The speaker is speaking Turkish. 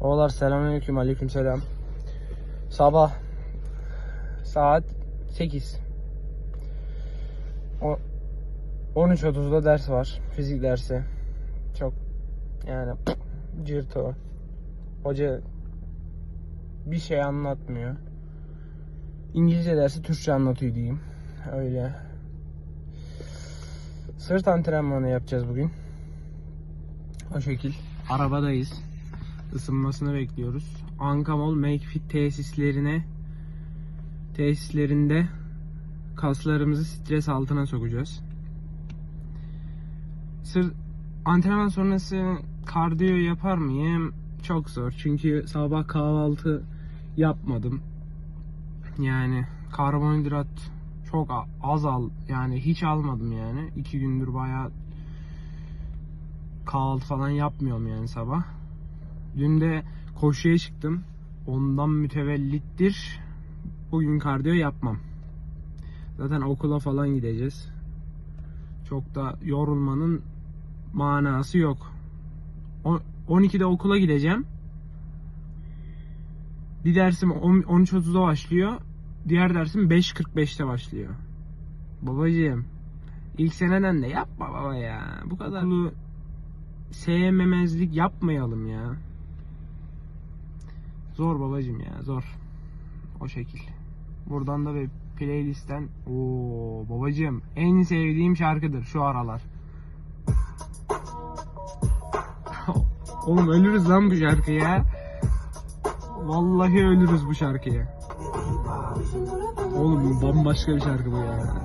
Oğlar selamünaleyküm aleyküm selam. Sabah saat 8. O 13.30'da ders var. Fizik dersi. Çok yani cırto. Hoca bir şey anlatmıyor. İngilizce dersi Türkçe anlatıyor diyeyim. Öyle. Sırt antrenmanı yapacağız bugün. O şekil. Arabadayız. Isınmasını bekliyoruz. Ankamol Makefit tesislerine tesislerinde kaslarımızı stres altına sokacağız. Sır antrenman sonrası kardiyo yapar mıyım? Çok zor. Çünkü sabah kahvaltı yapmadım. Yani karbonhidrat çok az al yani hiç almadım yani. iki gündür bayağı kahvaltı falan yapmıyorum yani sabah. Dün de koşuya çıktım. Ondan mütevellittir. Bugün kardiyo yapmam. Zaten okula falan gideceğiz. Çok da yorulmanın manası yok. O- 12'de okula gideceğim. Bir dersim on- 13.30'da başlıyor. Diğer dersim 5.45'te başlıyor. Babacığım ilk seneden de yapma baba ya. Bu kadar sevmemezlik yapmayalım ya. Zor babacığım ya zor. O şekil. Buradan da bir playlistten Oo babacığım en sevdiğim şarkıdır şu aralar. Oğlum ölürüz lan bu şarkıya. Vallahi ölürüz bu şarkıya. Oğlum bambaşka bir şarkı bu ya.